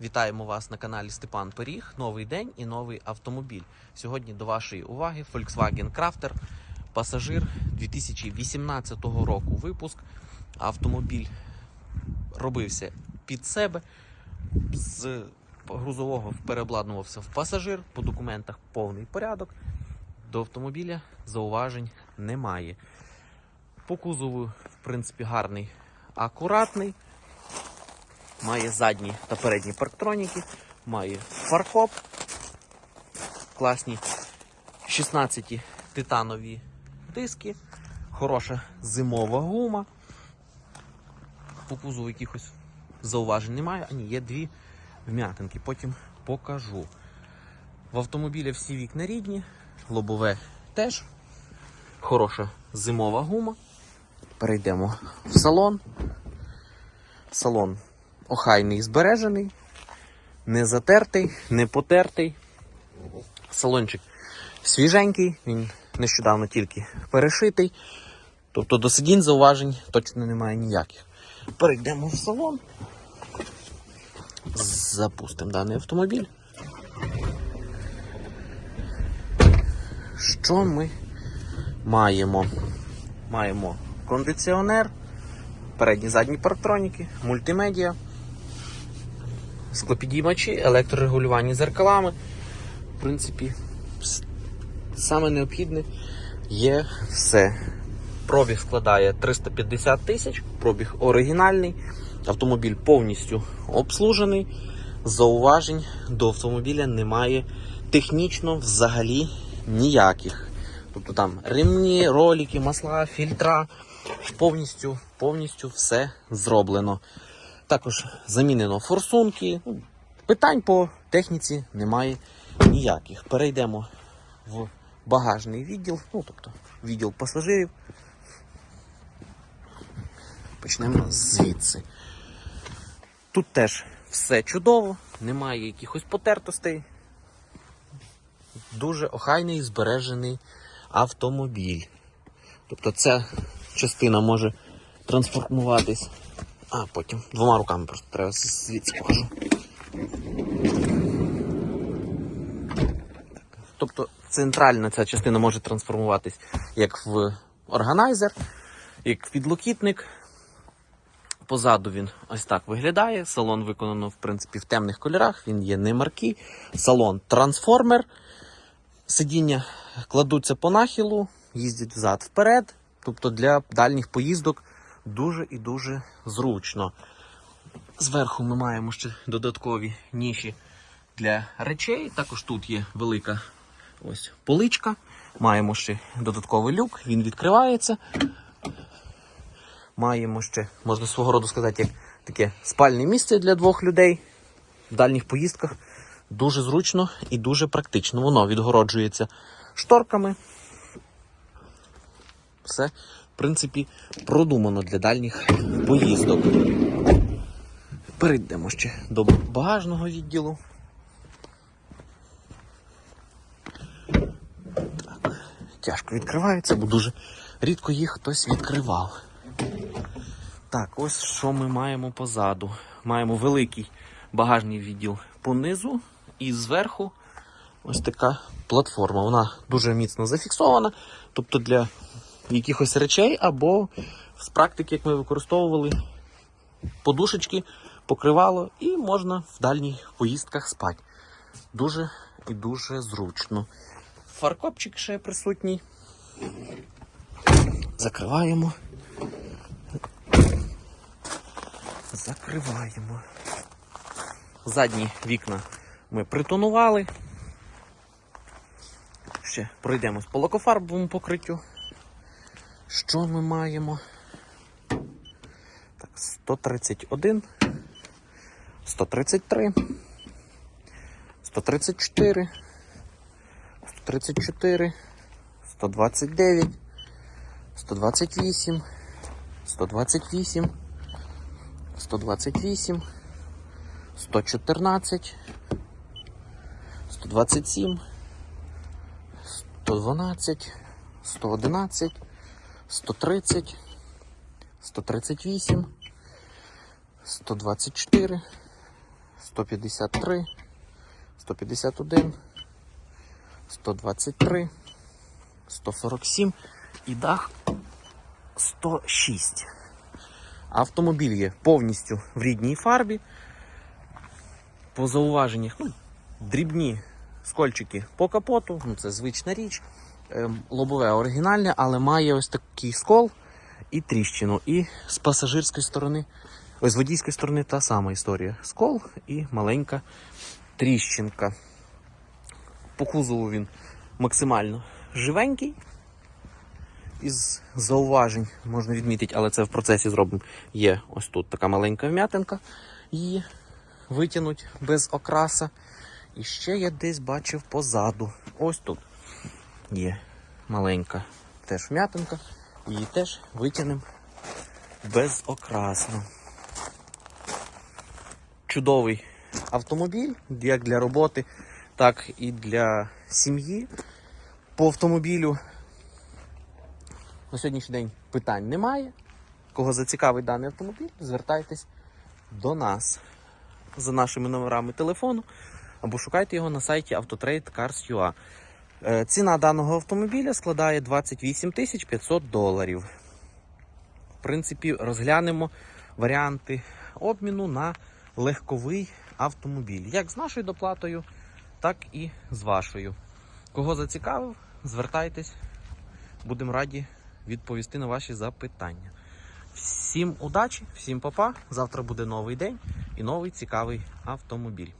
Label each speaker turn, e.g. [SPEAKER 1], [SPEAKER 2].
[SPEAKER 1] Вітаємо вас на каналі Степан Пиріг. Новий день і новий автомобіль. Сьогодні до вашої уваги Volkswagen Crafter пасажир 2018 року випуск. Автомобіль робився під себе. З грузового переобладнувався в пасажир. По документах повний порядок. До автомобіля зауважень немає. По кузову, в принципі, гарний, акуратний. Має задні та передні парктроніки, має фаркоп, класні 16 титанові диски, хороша зимова гума. По кузову якихось зауважень немає, ані є дві вм'ятинки, потім покажу. В автомобілі всі вікна рідні, лобове теж, хороша зимова гума. Перейдемо в салон. Салон охайний збережений, не затертий, не потертий. Салончик свіженький, він нещодавно тільки перешитий. Тобто до сидінь зауважень точно немає ніяких. Перейдемо в салон. Запустимо даний автомобіль. Що ми маємо? Маємо кондиціонер, передні задні парктроніки, мультимедіа, склопідіймачі, електрорегулювання зеркалами. В принципі, саме необхідне є все. Пробіг складає 350 тисяч, пробіг оригінальний, автомобіль повністю обслужений. Зауважень до автомобіля немає технічно взагалі ніяких. Тобто там ремні, ролики, масла, фільтра, повністю, повністю все зроблено. Також замінено форсунки. Питань по техніці немає ніяких. Перейдемо в багажний відділ, ну тобто відділ пасажирів. Почнемо звідси. Тут теж все чудово, немає якихось потертостей. Дуже охайний збережений автомобіль. Тобто ця частина може трансформуватись. А, потім двома руками просто треба звідси покажу. Тобто центральна ця частина може трансформуватись як в органайзер, як в підлокітник. Позаду він ось так виглядає. Салон виконано, в принципі, в темних кольорах, він є не маркий. Салон трансформер. Сидіння кладуться по нахилу, їздять взад-вперед. Тобто для дальніх поїздок дуже і дуже зручно. Зверху ми маємо ще додаткові ніші для речей. Також тут є велика ось поличка. Маємо ще додатковий люк, він відкривається. Маємо ще, можна свого роду сказати, як таке спальне місце для двох людей в дальніх поїздках. Дуже зручно і дуже практично. Воно відгороджується шторками. Все, в принципі, продумано для дальніх поїздок. Перейдемо ще до багажного відділу. Так, тяжко відкривається, бо дуже рідко їх хтось відкривав. Так, ось що ми маємо позаду. Маємо великий багажний відділ понизу і зверху ось така платформа. Вона дуже міцно зафіксована. Тобто для якихось речей або з практики, як ми використовували, подушечки, покривало, і можна в дальніх поїздках спати. Дуже і дуже зручно. Фаркопчик ще присутній. Закриваємо. Закриваємо. Задні вікна ми притонували. Ще пройдемось по лакофарбовому покриттю. Що ми маємо? Так, 131, 133, 134, 134, 129, 128, 128, 128, 114, 127, 112, 111, 130, 138, 124, 153, 151, 123, 147 і дах 106. Автомобіль є повністю в рідній фарбі. По зауваженнях, ну, дрібні скольчики по капоту, ну це звична річ. Ем, Лобове оригінальне, але має ось такий скол і тріщину. І з пасажирської сторони, ось з водійської сторони та сама історія. Скол і маленька тріщинка. По кузову він максимально живенький. Із зауважень можна відмітити, але це в процесі зробимо. Є ось тут така маленька вм'ятинка. Її витягнуть без окраса. І ще я десь бачив позаду. Ось тут є маленька теж вм'ятинка. Її теж витягнемо безокрасно. Чудовий автомобіль, як для роботи, так і для сім'ї. По автомобілю на сьогоднішній день питань немає. Кого зацікавить даний автомобіль, звертайтесь до нас за нашими номерами телефону або шукайте його на сайті Autotrade Cars.ua. Е, Ціна даного автомобіля складає 28 500 доларів. В принципі, розглянемо варіанти обміну на легковий автомобіль. Як з нашою доплатою, так і з вашою. Кого зацікавив, звертайтесь. Будемо раді відповісти на ваші запитання. Всім удачі, всім папа. Завтра буде новий день і новий цікавий автомобіль.